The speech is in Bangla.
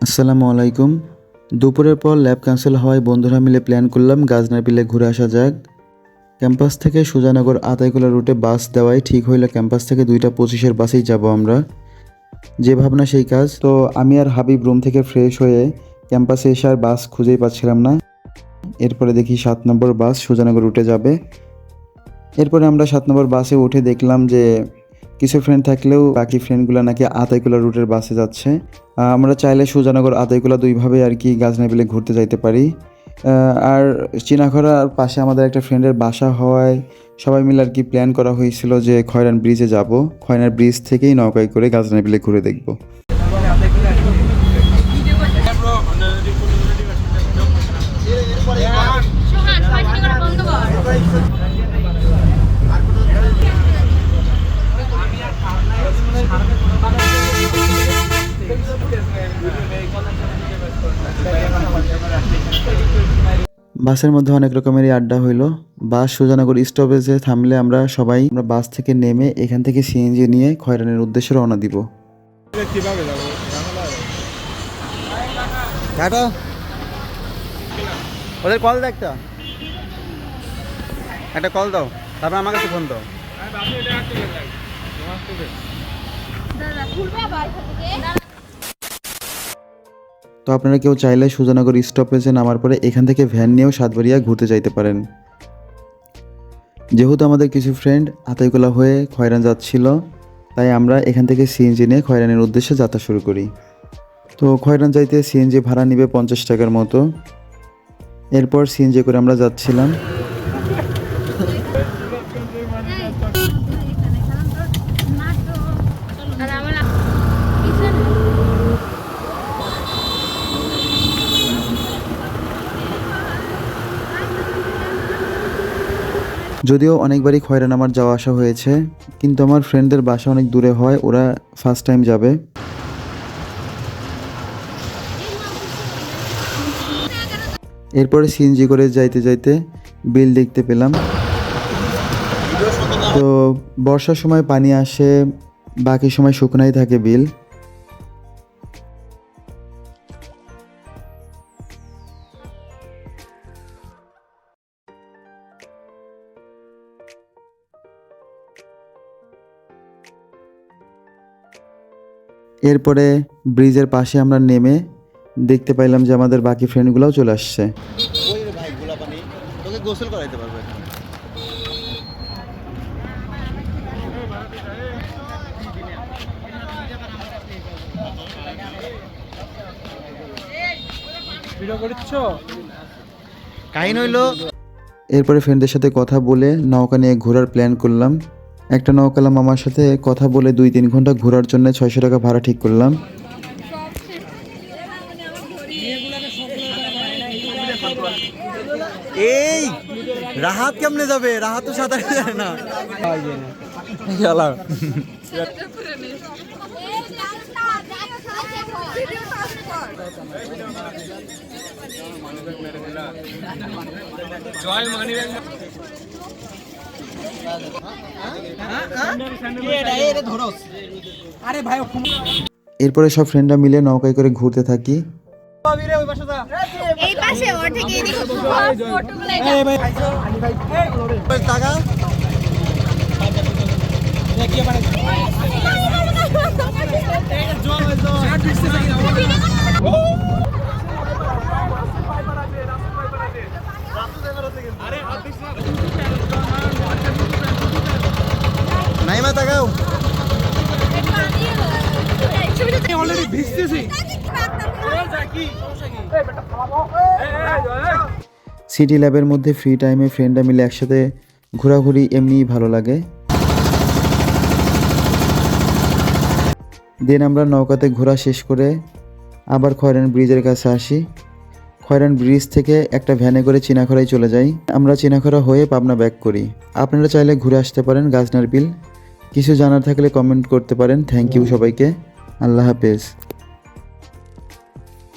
আসসালামু আলাইকুম। দুপুরের পর ল্যাব ক্যান্সেল হওয়ায় বন্ধুরা মিলে প্ল্যান করলাম গাজনার বিলে ঘুরে আসা যাক। ক্যাম্পাস থেকে সুজানগর আতাইকুলা রুটে বাস দেওয়াই ঠিক হইল ক্যাম্পাস থেকে দুইটা পঁচিশের বাসেই যাব আমরা। যে ভাবনা সেই কাজ। তো আমি আর হাবিব রুম থেকে ফ্রেশ হয়ে ক্যাম্পাসে এসে আর বাস খুঁজেই পাচ্ছিলাম না। এরপরে দেখি সাত নম্বর বাস সুজানগর রুটে যাবে। এরপরে আমরা সাত নম্বর বাসে উঠে দেখলাম যে কিছু ফ্রেন্ড থাকলেও বাকি ফ্রেন্ডগুলো নাকি আতাইকুলা রুটের বাসে যাচ্ছে। আমরা চাইলে সুজানগর, আতাইকুলা দুইভাবে আর কি গাজনাবিলে ঘুরতে যাইতে পারি। আর চিনাখরার পাশে আমাদের একটা ফ্রেন্ডের বাসা হওয়ায় সবাই মিলে আর কি প্ল্যান করা হয়েছিল যে খয়রান ব্রিজে যাব। খয়রান ব্রিজ থেকেই নৌকায় করে গাজনাবিলে ঘুরে দেখব সোহান ফাইটিং করা বন্ধ কর বাসের মধ্যে অনেক রকমেরই আড্ডা হইল। বাস সুজানগর স্টপেজে থামলে আমরা সবাই আমরা বাস থেকে নেমে এখান থেকে সিএনজি নিয়ে খয়রানের উদ্দেশ্যে রওনা দিব। ওদের কল দে একটা। একটা কল দাও তারপর আমার কাছে ফোন দাও। দাদা তো আপনারা কেউ চাইলে সুজানগর স্টপেজে নামার পরে এখান থেকে ভ্যান নিয়েও সাতবাড়িয়া ঘুরতে যাইতে পারেন। যেহেতু আমাদের কিছু ফ্রেন্ড আতাইকোলা হয়ে খয়রান যাচ্ছিল, তাই আমরা এখান থেকে সিএনজি নিয়ে খয়রানের উদ্দেশ্যে যাত্রা শুরু করি। তো খয়রান যাইতে সিএনজি ভাড়া নিবে পঞ্চাশ টাকার মতো। এরপর সিএনজি করে আমরা যাচ্ছিলাম আর আমার পিছনে যদিও অনেকবারই খয়রান আমার যাওয়া আসা হয়েছে, কিন্তু আমার ফ্রেন্ডদের বাসা অনেক দূরে হয়, ওরা ফার্স্ট টাইম যাবে। এরপরে সিএনজি করে যাইতে যাইতে বিল দেখতে পেলাম। তো বর্ষার সময় পানি আসে, বাকি সময় শুকনাই থাকে বিল। এরপরে ব্রিজের পাশে আমরা নেমে দেখতে পাইলাম যে আমাদের বাকি ফ্রেন্ডগুলোও চলে আসছে। ওই রে ভাই তোকে গোসল করাইতে পারব এখানে। কাহিনী হইল এরপরে ফ্রেন্ডদের সাথে কথা বলে নৌকা নিয়ে ঘোরার প্ল্যান করলাম। একটা নৌকালাম আমার সাথে কথা বলে দুই তিন ঘণ্টা ঘোরার জন্য ছয়শো টাকা ভাড়া ঠিক করলাম। এই রাহাত কেমনে যাবে? রাহাত তো সাঁতার জানে না। গেলা এরপরে সব ফ্রেন্ডরা মিলে নৌকায় করে ঘুরতে থাকি। এই পাশে ওর থেকে এদিকে ফটোগুলো টাকা নাইমা তাকাও। অলরেডি ভিজতেছি। সিটি ল্যাবের মধ্যে ফ্রি টাইমে ফ্রেন্ডরা মিলে একসাথে ঘোরাঘুরি এমনিই ভালো লাগে। দেন আমরা নৌকাতে ঘোরা শেষ করে আবার খয়রান ব্রিজের কাছে আসি। খয়রান ব্রিজ থেকে একটা ভ্যানে করে চিনাখরায় চলে যাই। আমরা চিনাখরা হয়ে পাবনা ব্যাক করি। আপনারা চাইলে ঘুরে আসতে পারেন গাজনার বিল। কিছু জানার থাকলে কমেন্ট করতে পারেন। থ্যাংক ইউ সবাইকে। আল্লাহ হাফেজ।